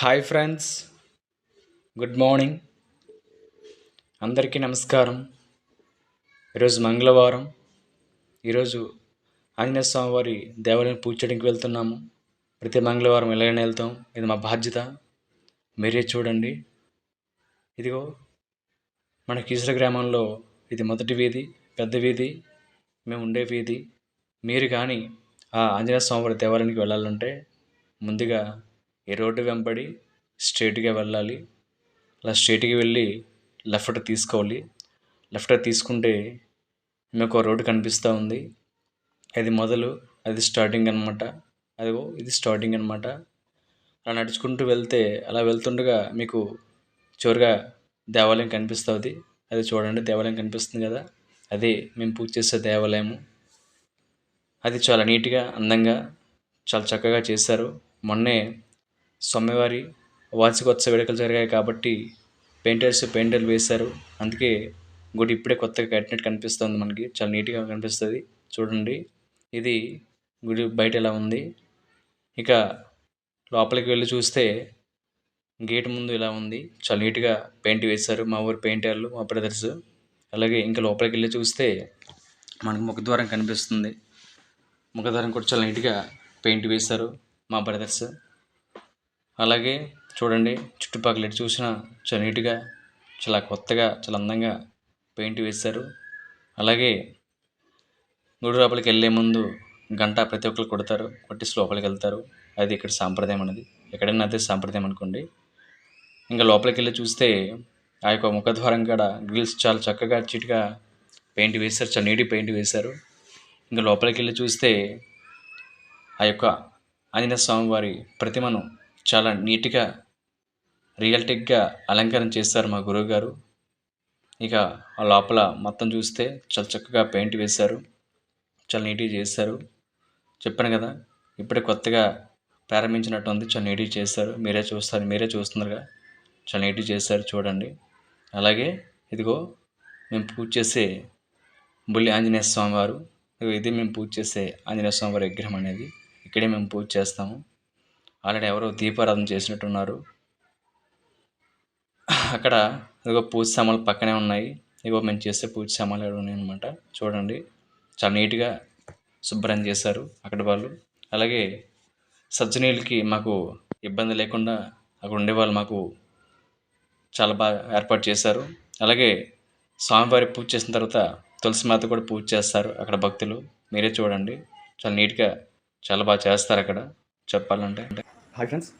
Hi friends good morning అందరికీ నమస్కారం. ఈరోజు మంగళవారం. ఈరోజు ఆంజనేయ స్వామి వారి దేవాలయం పూజ చేయడానికి వెళ్తున్నాము. ప్రతి మంగళవారం ఎలాగైనా వెళ్తాం. ఇది మా బాధ్యత. మీరే చూడండి. ఇదిగో మన కీసుల గ్రామంలో ఇది మొదటి వీధి పెద్ద వీధి మేము ఉండే వీధి. మీరు కానీ ఆ ఆంజనేయ స్వామి వారి దేవాలయానికి వెళ్ళాలంటే ముందుగా ఈ రోడ్డు వెంబడి స్ట్రైట్గా వెళ్ళాలి అలా స్ట్రైట్గా వెళ్ళి లెఫ్ట్ తీసుకోవాలి. లెఫ్ట్ తీసుకుంటే మీకు రోడ్డు కనిపిస్తూ ఉంది. అది మొదలు అది స్టార్టింగ్ అనమాట అదిగో ఇది స్టార్టింగ్ అనమాట అలా నడుచుకుంటూ వెళ్తే అలా వెళ్తుండగా మీకు చివరిగా దేవాలయం కనిపిస్తుంది అది చూడండి దేవాలయం కనిపిస్తుంది కదా. అది మేము పూజ చేసే దేవాలయము. అది చాలా నీట్గా అందంగా చాలా చక్కగా చేశారు. మొన్నే స్వామివారి వార్షికోత్సవ వేడుకలు జరిగాయి కాబట్టి పెయింటర్స్ పెయింటర్లు వేశారు. అందుకే గుడి ఇప్పుడే కొత్తగా కట్టినట్టు కనిపిస్తుంది మనకి. చాలా నీట్గా కనిపిస్తుంది. చూడండి. ఇది గుడి బయట ఎలా ఉంది. ఇక లోపలికి వెళ్ళి చూస్తే గేట్ ముందు ఇలా ఉంది. చాలా నీట్గా పెయింట్ వేశారు మా ఊరు పెయింటర్లు మా బ్రదర్స్. అలాగే ఇంకా లోపలికి వెళ్ళి చూస్తే మనకు ముఖద్వారం కనిపిస్తుంది. ముఖద్వారం కూడా చాలా నీట్గా పెయింట్ వేశారు మా బ్రదర్స్. అలాగే చూడండి చుట్టుపక్కల ఎటు చూసినా చాలా నీట్గా చాలా కొత్తగా చాలా అందంగా పెయింట్ వేశారు. అలాగే గుడి లోపలికి వెళ్ళే ముందు గంట ప్రతి ఒక్కరు కొడతారు కొట్టి లోపలికి వెళ్తారు. అది ఇక్కడ సాంప్రదాయం అనేది. ఎక్కడైనా అదే సాంప్రదాయం అనుకోండి. ఇంకా లోపలికి వెళ్ళి చూస్తే ఆ యొక్క ముఖద్వారం కాడ గ్రిల్స్ చాలా చక్కగా చిట్గా పెయింట్ వేశారు చాలా నీటి పెయింట్ వేశారు. ఇంకా లోపలికి వెళ్ళి చూస్తే ఆ యొక్క ఆంజనేయ స్వామి వారి ప్రతిమను చాలా నీట్గా రియల్టిక్గా అలంకరణ చేస్తారు మా గురువుగారు. ఇక ఆ లోపల మొత్తం చూస్తే చాలా చక్కగా పెయింట్ వేశారు. చాలా నీట్గా చేశారు. చెప్పాను కదా ఇప్పుడే కొత్తగా ప్రారంభించినట్టు ఉంది చాలా నీట్గా చేశారు. మీరే చూస్తారు మీరే చూస్తున్నారుగా. చాలా నీట్గా చేశారు చూడండి. అలాగే ఇదిగో మేము పూజ చేసే బుల్లి ఆంజనేయ స్వామి వారు ఇది మేము పూజ చేసే ఆంజనేయ స్వామి వారి విగ్రహం అనేది. ఇక్కడే మేము పూజ చేస్తాము. ఆల్రెడీ ఎవరో దీపారాధన చేసినట్టున్నారు. అక్కడ ఇదిగో పూజ సామాన్లు పక్కనే ఉన్నాయి. ఇగో మేము చేసే పూజ సామాన్లు ఉన్నాయి అనమాట చూడండి. చాలా నీట్గా శుభ్రం చేశారు అక్కడ వాళ్ళు. అలాగే సజ్జనీళ్ళకి మాకు ఇబ్బంది లేకుండా అక్కడ ఉండేవాళ్ళు మాకు చాలా బాగా ఏర్పాటు చేశారు. అలాగే స్వామివారి పూజ చేసిన తర్వాత తులసి మాత కూడా పూజ చేస్తారు అక్కడ భక్తులు. మీరే చూడండి. చాలా నీట్గా చాలా బాగా చేస్తారు అక్కడ. చెప్పాలంటే. Hi friends